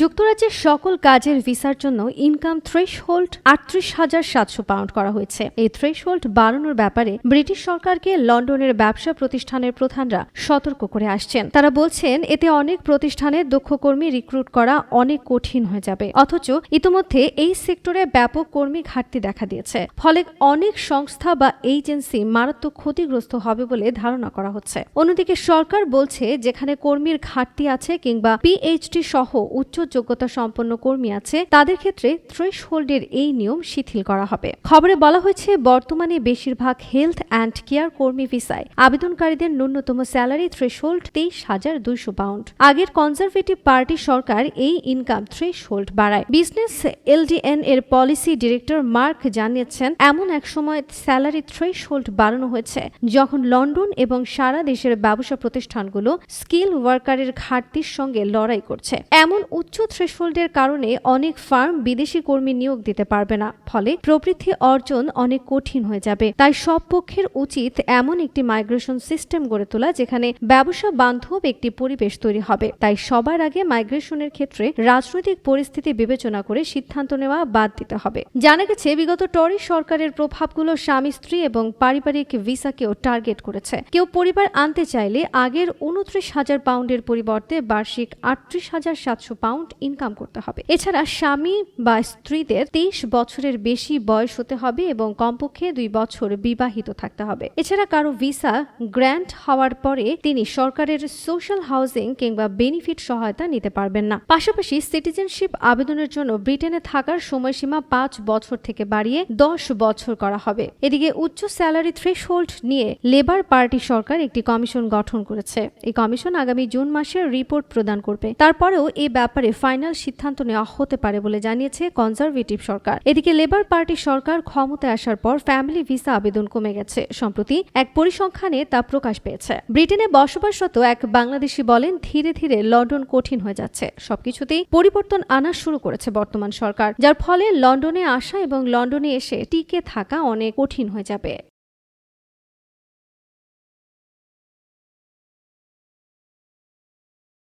যুক্তরাজ্যের সকল কাজের ভিসার জন্য ইনকাম থ্রেশ হোল্ড আটত্রিশ হাজার সাতশো পাউন্ড করা হয়েছে। এই থ্রেশ হোল্ড বাড়ানোর ব্যাপারে ব্রিটিশ সরকারকে লন্ডনের ব্যবসা প্রতিষ্ঠানের প্রধানরা সতর্ক করে আসছেন। তারা বলছেন, এতে অনেক প্রতিষ্ঠানে দক্ষ কর্মী রিক্রুট করা অনেক কঠিন হয়ে যাবে। অথচ ইতিমধ্যে এই সেক্টরে ব্যাপক কর্মী ঘাটতি দেখা দিয়েছে। ফলে অনেক সংস্থা বা এজেন্সি মারাত্মক ক্ষতিগ্রস্ত হবে বলে ধারণা করা হচ্ছে। অন্যদিকে সরকার বলছে, যেখানে কর্মীর ঘাটতি আছে কিংবা পিএইচডি সহ উচ্চ যোগ্যতা সম্পন্ন কর্মী আছে, তাদের ক্ষেত্রে থ্রেশ হোল্ডের এই নিয়ম শিথিল করা হবে। খবরে বলা হয়েছে, বর্তমানে বেশিরভাগ হেলথ অ্যান্ড কেয়ার কর্মী ভিসায় আবেদনকারীদের ন্যূনতম স্যালারি থ্রেশ হোল্ড তেইশ হাজার দুইশো পাউন্ড আগের কনজারভেটিভ পার্টি সরকার এই ইনকাম থ্রেশ হোল্ড বাড়ায় বিজনেস এলডিএন এর পলিসি ডিরেক্টর মার্ক জানিয়েছেন, এমন এক সময় স্যালারি থ্রেশ হোল্ড বাড়ানো হয়েছে, যখন লন্ডন এবং সারা দেশের ব্যবসা প্রতিষ্ঠানগুলো স্কিল ওয়ার্কারের ঘাটতির সঙ্গে লড়াই করছে। এমন উচ্চ থ্রেশহোল্ডের কারণে অনেক ফার্ম বিদেশি কর্মী নিয়োগ দিতে পারবে না, ফলে প্রবৃদ্ধি অর্জন অনেক কঠিন হয়ে যাবে। তাই সব পক্ষের উচিত এমন একটি মাইগ্রেশন সিস্টেম গড়ে তোলা, যেখানে ব্যবসা বান্ধব একটি পরিবেশ তৈরি হবে। তাই সবার আগে মাইগ্রেশনের ক্ষেত্রে রাজনৈতিক পরিস্থিতি বিবেচনা করে সিদ্ধান্ত নেওয়া বাদ দিতে হবে। জানা গেছে, বিগত টরি সরকারের প্রভাবগুলো স্বামী, স্ত্রী এবং পারিবারিক ভিসাকেও টার্গেট করেছে। কেউ পরিবার আনতে চাইলে আগের উনত্রিশ হাজার পাউন্ডের পরিবর্তে বার্ষিক আটত্রিশ হাজার সাতশো পাউন্ড ইনকাম করতে হবে। এছাড়া স্বামী বা স্ত্রীদের তেইশ বছরের বেশি বয়স হতে হবে এবং কমপক্ষে দুই বছর বিবাহিত থাকতে হবে। এছাড়া কারও ভিসা গ্র্যান্ট হওয়ার পরে তিনি সরকারের সোশ্যাল হাউজিং কিংবা বেনিফিট সহায়তা নিতে পারবেন না। পাশাপাশি সিটিজেনশিপ আবেদনের জন্য ব্রিটেনে থাকার সময়সীমা পাঁচ বছর থেকে বাড়িয়ে দশ বছর করা হবে। এদিকে উচ্চ স্যালারি থ্রেশহোল্ড নিয়ে লেবার পার্টি সরকার একটি কমিশন গঠন করেছে। এই কমিশন আগামী জুন মাসে রিপোর্ট প্রদান করবে। তারপরেও এ ব্যাপারে ফাইনাল সিদ্ধান্ত নেওয়া হতে পারে বলে জানিয়েছে কনজারভেটিভ সরকার। এদিকে লেবার পার্টি সরকার ক্ষমতায় আসার পর ফ্যামিলি ভিসা আবেদন কমে গেছে। সম্প্রতি এক পরিসংখ্যানে তা প্রকাশ পেয়েছে। ব্রিটেনে বসবাসরত এক বাংলাদেশি বলেন, ধীরে ধীরে লন্ডন কঠিন হয়ে যাচ্ছে। সবকিছুতেই পরিবর্তন আনা শুরু করেছে বর্তমান সরকার। যার ফলে লন্ডনে আসা এবং লন্ডনে এসে টিকে থাকা অনেক কঠিন হয়ে যাবে।